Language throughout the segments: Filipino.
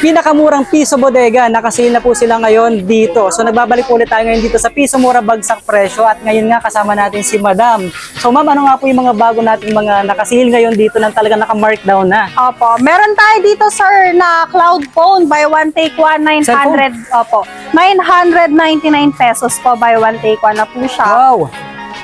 pinakamurang piso bodega. Nakasale na po sila ngayon dito. So nagbabalik ulit tayo ngayon dito sa piso mura bagsak presyo at ngayon nga kasama natin si Madam. So ma'am, ano nga po yung mga bago nating mga nakasale ngayon dito na talaga naka-markdown na? Opo. Meron tayo dito, sir, na cloud phone. Buy one, take one, 900. Opo. 999 pesos po. Buy one, take one na po siya. Wow!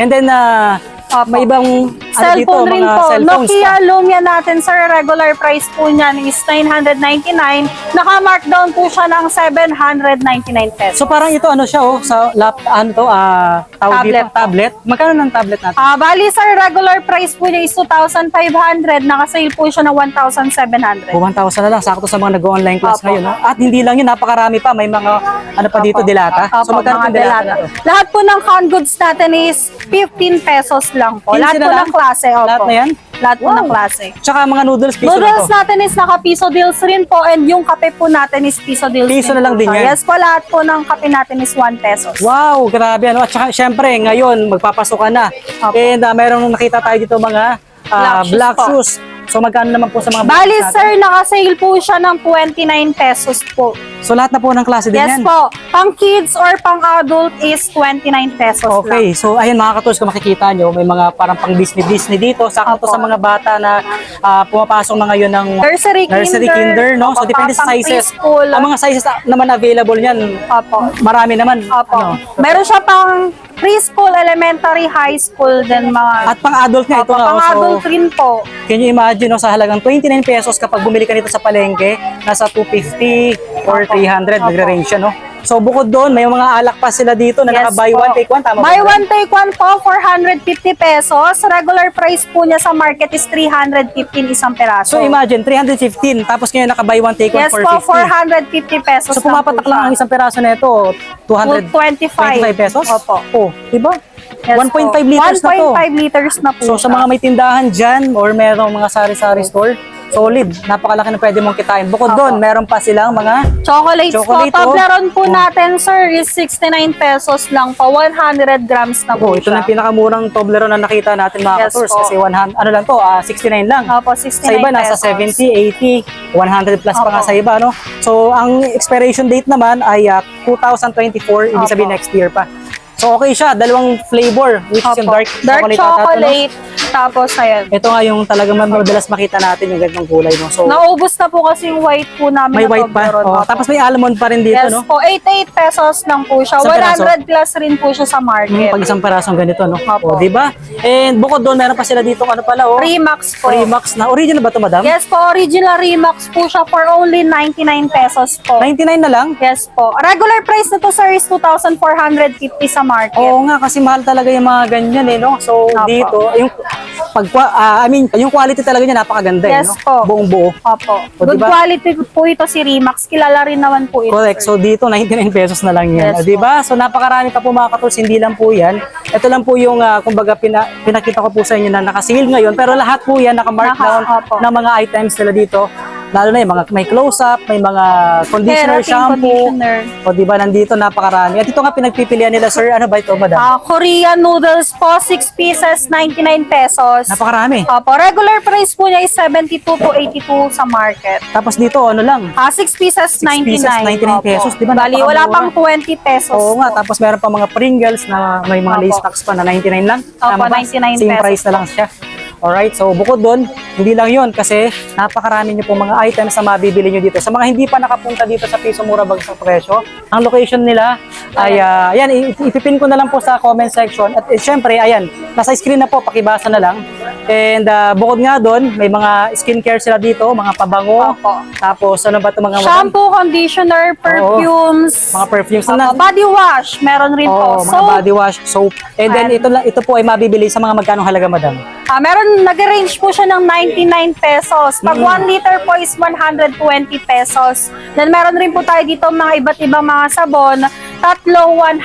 And then, ah, Opo. may ibang Cellphone ano dito, rin po. Nokia pa. Lumia natin, sir. Regular price po niyan is 999. Naka-markdown po siya ng 799 pesos. So parang ito ano siya oh, sa lap, ano to, ah, tawag Tablet dito, tablet. Magkano ng tablet natin? Ah, bali sir, regular price po niya is 2,500. Naka-sale po siya ng 1,700. O 1,000 na lang, sakto sa mga nag-online class Opo. ngayon. No? At hindi lang yun, napakarami pa. May mga, ano pa dito, Opo. dilata. so Opo, magkano mga dilata, to? Lahat po ng canned goods natin is 15 pesos lang po. 15 Lahat po ng klase. Opo. Lahat na yan? Lahat po Wow. ng klase. Tsaka mga noodles, piso Noodles na to. natin is naka piso deals rin po and yung kape po natin is piso deals Piso rin na lang po din yan? Yes po, lahat po ng kape natin is 1 pesos. Wow, grabe. Ano? At saka, syempre, ngayon, magpapasok ka na. Opo. And uh, mayroong nakita tayo dito mga ah, Black shoes black shoes. So magkano naman po sa mga Bali shoes sir, natin? naka-sale po siya ng 29 pesos po. So lahat na po ng klase din Yes yan? po. Pang kids or pang adult is 29 pesos lang. Okay, so ayun mga katulad kung makikita nyo, may mga parang pang Disney-Disney dito. Sakto to Opo. sa mga bata na ah, pumapasok na ngayon ng Nursery, nursery, kinder, kinder, no? So depende sa sizes. preschool. Ang mga sizes na- naman available niyan, Opo. marami naman. Opo. Ano? Meron siya pang preschool, elementary, high school, then mga... At pang adult nga ito Opo, nga. pang oh. so, rin po. Can you imagine no, sa halagang 29 pesos kapag bumili ka nito sa palengke, nasa 250 or 300 Opo. nagre-range siya, no? So bukod doon, may mga alak pa sila dito na naka buy po. one take one tama Buy ba? one, take one po, 450 pesos. Regular price po niya sa market is 315 isang peraso. So imagine 315 tapos ngayon naka buy one take one yes po, 450. 450 pesos So pumapatak lang ang isang peraso nito, 200 25. 25 pesos? Opo. Oh, diba? Yes 1.5 po. liters na to. 1.5 liters na po. So sa mga may tindahan dyan or merong mga sari-sari store, solid. Napakalaki na pwede mong kitain. Bukod Opo. doon, meron pa silang mga Chocolates Chocolate, po. Toblerone po Oh. natin, sir, is 69 pesos lang po. 100 grams na po Oh, ito na pinakamurang Toblerone na nakita natin mga Yes po. kasi 100 ano lang to, ah, 69 lang. Opo, 69 Sa iba nasa pesos. 70, 80, 100 plus pa nga Opo. sa iba, no? So, ang expiration date naman ay ah, 2024, ibig Opo. sabihin next year pa. So, okay siya, dalawang flavor, which is yung Opo. dark, Dark chocolate. at ano. chocolate. Tapos, ayan. Ito nga yung talagang madalas makita natin yung ganitong kulay, no? So, Naubos na po kasi yung white po namin may na white pa. Oh, Opo. tapos may almond pa rin dito, yes no? po, 88 pesos lang po siya. Isang peraso? 100 plus rin po siya sa Hmm, market. pag isang parasong ganito, no? Opo. Oh, di ba? And bukod doon, meron pa sila dito, ano pala, oh? Remax po. Remax na. Original ba to, madam? Yes po, original Remax po siya for only 99 pesos po. 99 na lang? Yes po. Regular price na to sir is 2,450 sa market. Oo nga, kasi mahal talaga yung mga ganyan eh, no? So, Opo. dito, yung, pag, ah, I mean, yung quality talaga niya napakaganda eh, Yes no? po. Buong buo. Opo. O, Good diba? quality po ito si Remax. Kilala rin naman po ito. Correct. sir. So, dito, 99 pesos na lang yan. Yes O, di ba? So, napakarami pa po mga katools, hindi lang po yan. Ito lang po yung, ah, kumbaga, pina, pinakita ko po sa inyo na nakasil ngayon. Pero lahat po yan, naka-mark Naka- down opo. ng mga items nila dito. Lalo na yung mga may close-up, may mga conditioner, Keratin shampoo. conditioner. O, di ba, nandito napakarami. At ito nga pinagpipilian nila, sir, ano ba ito, madam? Ah, Korean noodles po, 6 pieces, 99 pesos. Napakarami. Opo, regular price po niya is 72 to 82 sa market. Tapos dito, ano lang, Ah, 6 pieces, 99. pieces, 99 Opo. pesos. Di ba, Bali, wala pang 20 pesos. Oo nga, po. tapos meron pa mga Pringles na may mga Opo. lace stocks pa na 99 lang. Opo, Tama ba? 99 Same pesos price na lang siya. Alright, so bukod doon, hindi lang yon kasi napakarami nyo po mga items na mabibili nyo dito. Sa mga hindi pa nakapunta dito sa Piso Mura Bagsang Presyo, ang location nila ay, ah, ayan, ipipin ko na lang po sa comment section. At eh, syempre, ayan, nasa screen na po, pakibasa na lang. And ah, bukod nga doon, may mga skincare sila dito, mga pabango. Opo. Tapos ano ba ito mga Shampoo, conditioner, perfumes, mga perfumes opo, na body wash, meron rin Oh, po. mga So, body wash, soap. And then And- ito lang ito po ay mabibili sa mga magkano halaga, madam? ah, meron, nag-range po siya ng 99 pesos. Pag Mm. 1 liter po is 120 pesos. Then meron rin po tayo dito mga iba't ibang mga sabon Tatlo 100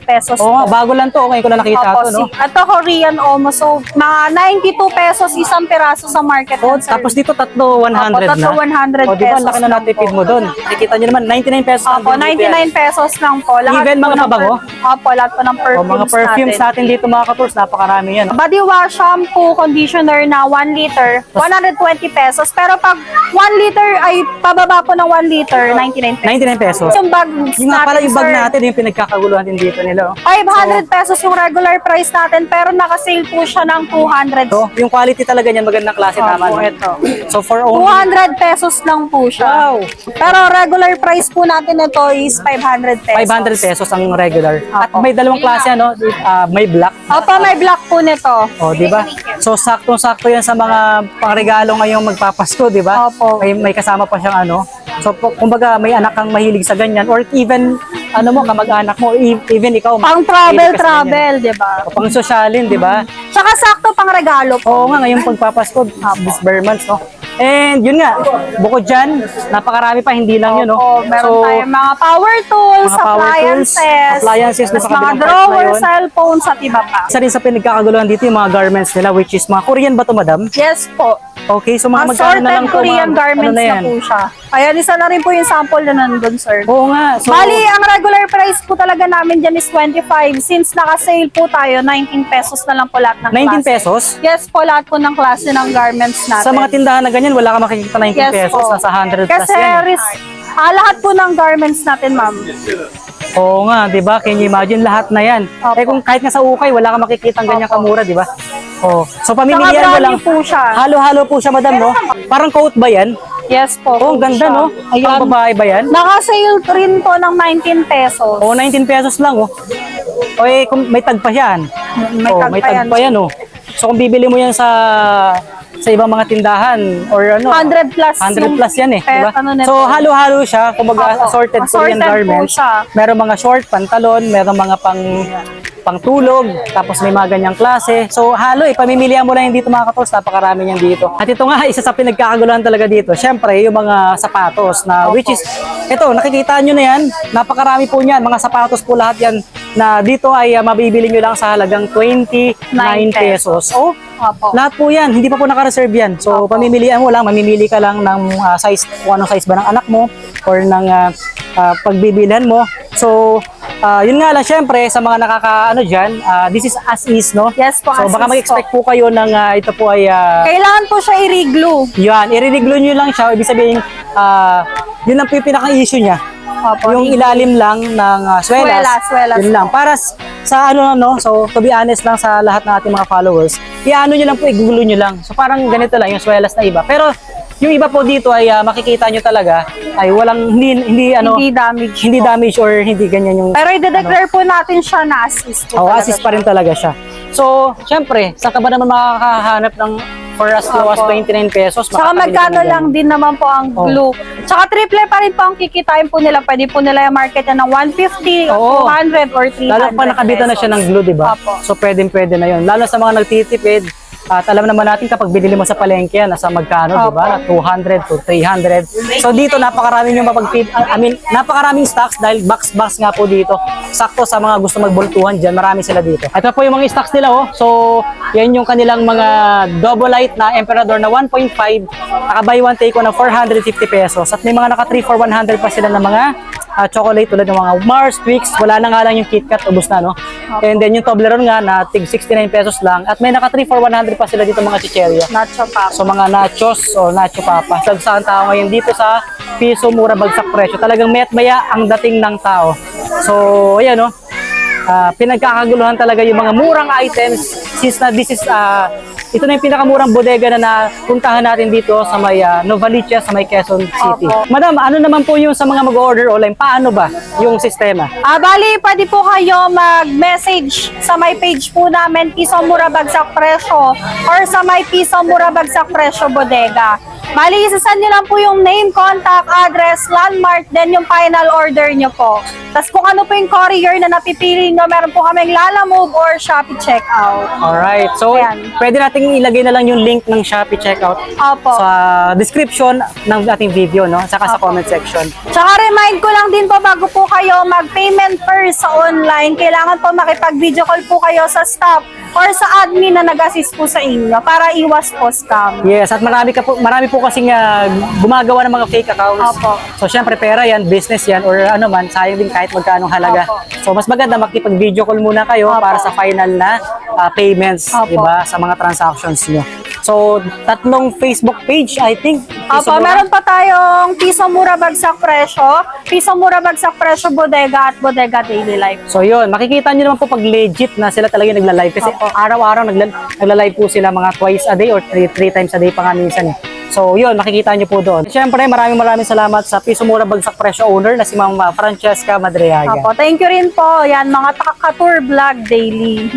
pesos Oo po. bago lang to. Ngayon ko na nakita Opo, to, no? si- ito Korean Omo. So, mga 92 pesos isang piraso sa market. Oh, yan, sir. tapos dito tatlo 100 Opo, tatlo na. 100 O, di ba, pesos laki na lang natipid po. mo doon. Nakikita nyo naman, 99 pesos. lang Opo, din dito yan. 99 pesos lang po. Lahat Even mga ng pabango? per- Opo, lahat po ng O, perfumes, mga perfumes natin. natin dito mga katools, napakarami yan. Body wash, shampoo, conditioner na 1 liter, 120 pesos. Pero pag 1 liter ay pababa po ng 1 liter, 99 pesos. 99 pesos. Yung bag Yung nga pala yung bag sir, natin, yung pinagkakaguluhan din dito nila. oh. 500 pesos yung regular price natin, pero naka-sale po siya ng 200. So, yung quality talaga niyan, magandang klase Opo, tama. no? ito. So, for only... 200 pesos lang po siya. Wow! Pero regular price po natin ito is 500 pesos. 500 pesos ang regular. At Opo. may dalawang klase, ano? Ah, may black. Opo, may black po nito. O, di ba? So, saktong-sakto yan sa mga pangregalo ngayong magpapasko, di ba? Opo. May, may kasama pa siyang ano. So, po- kumbaga, may anak kang mahilig sa ganyan or even, ano mo, kamag-anak mo, e- even ikaw. Pang travel, travel, di ba? O, pang sosyalin, di ba? Tsaka sakto pang regalo po. Oo nga, ngayong pagpapasko, this bare months, no? And yun nga, bukod dyan, napakarami pa, hindi lang yun, no? Meron So, tayong mga power tools, mga power tools, appliances, appliances na mga drawer, cellphones, at iba pa. isa rin sa pinagkakaguluhan dito yung mga garments nila, which is mga Korean ba to, madam? Yes po. Okay, so mga magkano na lang Korean ma'am? garments ano na na, po siya. Ayan, isa na rin po yung sample na nandun, sir. Oo nga, so, Bali, ang regular price po talaga namin dyan is 25. Since naka-sale po tayo, 19 pesos na lang po lahat ng 19 klase. pesos? Yes po, lahat po ng klase ng garments natin. Sa mga tindahan na ganyan, wala ka makikita 19 Yes pesos, nasa 100 plus Kasi yan. ris- ah, lahat po ng garments natin, ma'am. Oo nga, di ba? Can you imagine lahat na yan? Opo. Eh kung kahit nga sa ukay, wala ka makikita ganyan Opo. kamura, di ba? Oh. So pamimilian mo lang. po siya. Halo-halo po siya, madam, no? Parang coat ba yan? Yes po. Oh, ganda, siya. no? Pang babae ba yan? Naka-sale rin po ng 19 pesos. Oh, 19 pesos lang, oh. O eh, kung may tag pa yan. May oh, tag may tag yan. pa yan, oh. So kung bibili mo yan sa sa ibang mga tindahan or ano 100 plus 100 yung plus yan eh, pe- di ba? ano nito. So halo-halo siya, kumbaga Opo. assorted Korean Assorted po garments. siya. Meron mga short, pantalon, meron mga pang pangtulog, tapos may mga ganyang klase. So halo eh, pamimilihan mo lang yung dito mga katos, napakarami niyan dito. At ito nga, isa sa pinagkakaguluhan talaga dito, syempre yung mga sapatos na which is, ito, nakikita nyo na yan, napakarami po niyan, mga sapatos po lahat yan na dito ay ah, mabibili nyo lang sa halagang 29 pesos. Oh, Opo. lahat po yan, hindi pa po naka-reserve yan. So, pamimilian mo lang, mamimili ka lang ng ah, size, kung anong size ba ng anak mo or ng ah, ah, pagbibilhan mo. So, ah, yun nga lang, syempre, sa mga nakaka, ano dyan, ah, this is as is, no? Yes po, So, as baka is mag-expect po kayo ng ah, ito po ay, ah, Kailangan po siya i-reglue. yan, i-reglue nyo lang siya. Ibig sabihin, ah, yun po yung pinaka-issue niya. Opo. Yung ilalim lang ng uh, swelas, Swelas, swelas yun lang. Para sa ano no, so to be honest lang sa lahat ng ating mga followers, iano nyo lang po, igulo nyo lang. So parang ganito lang yung swelas na iba. Pero yung iba po dito ay ah, makikita nyo talaga ay walang hindi hindi ano hindi damage. hindi damage or hindi ganyan yung Pero i-declare po natin siya na assist po. oh, assist pa rin talaga siya. So, syempre, saan ka ba naman makakahanap ng for as low as Opo. 29 pesos? Tsaka makakabili ka magkano ng lang din naman po ang Oh. glue. Tsaka triple pa rin po ang kikitain po nila. Pwede po nila yung market na ng 150, Oo. 200, or 300 Lalo pa nakabita na siya ng glue, di ba? Opo. So pwedeng pwede na yun. Lalo sa mga nagtitipid, at alam naman natin kapag binili mo sa palengke yan, nasa magkano, di ba? Na 200 to 300. So dito napakarami yung mapagpip, I mean, napakaraming stocks dahil box-box nga po dito. Sakto sa mga gusto magbultuhan dyan, marami sila dito. Ito po yung mga stocks nila, oh. So, yan yung kanilang mga double light na Emperador na 1.5, naka buy one take one na 450 pesos. At may mga naka 3 for 100 pa sila ng mga ah, chocolate tulad ng mga Mars, Twix, wala na nga lang yung KitKat, ubos na, no? And then yung Toblerone nga na tig 69 pesos lang. At may naka 3 for 100 pa sila dito mga chicherya. Nacho pa. So mga nachos o nacho papa. Sagsahan tao ngayon dito sa piso mura bagsak presyo. Talagang mayat maya ang dating ng tao. So ayan no. Ah, pinagkakaguluhan talaga yung mga murang items since na this is ah, ito na yung pinakamurang bodega na napuntahan natin dito sa may uh, Novaliches, sa may Quezon City. Opo. Madam, ano naman po yung sa mga mag-order online? Paano ba yung sistema? Ah, bali, pwede po kayo mag-message sa my page po namin, Piso Mura Bagsak Presyo, or sa my Piso Mura Bagsak Presyo Bodega. Bali, isasend nyo lang po yung name, contact, address, landmark, then yung final order nyo po. Tapos kung ano po yung courier na napipili nyo, meron po kaming Lalamove or Shopee checkout. Alright. So, Ayan. pwede nating ilagay na lang yung link ng Shopee checkout Opo. sa description ng ating video, no? Saka sa comment section. Tsaka remind ko lang din po bago po kayo mag-payment first sa online, kailangan po makipag-video call po kayo sa staff or sa admin na nag-assist po sa inyo para iwas po scam. Yes, at marami ka po, marami po kasing ah, gumagawa ng mga fake accounts. Opo. So, syempre, pera yan, business yan, or ano man, sayang din kahit magkano halaga. Opo. So, mas maganda makipag-video call muna kayo Opo. para sa final na ah, payments, Opo. di ba, sa mga transactions nyo. So, tatlong Facebook page, I think. Opo, Isomura. meron pa tayong piso mura bagsak presyo, piso mura bagsak presyo bodega at bodega daily life. So yun, makikita nyo naman po pag legit na sila talaga nagla-live kasi Opo. araw-araw nagla- nagla-live po sila mga twice a day or three, three times a day pa nga minsan eh. So yun, makikita nyo po doon. Siyempre, maraming maraming salamat sa Piso Mura Bagsak Presyo owner na si Ma'am Francesca Madriaga. Opo, thank you rin po. Yan, mga Takakatur Vlog Daily.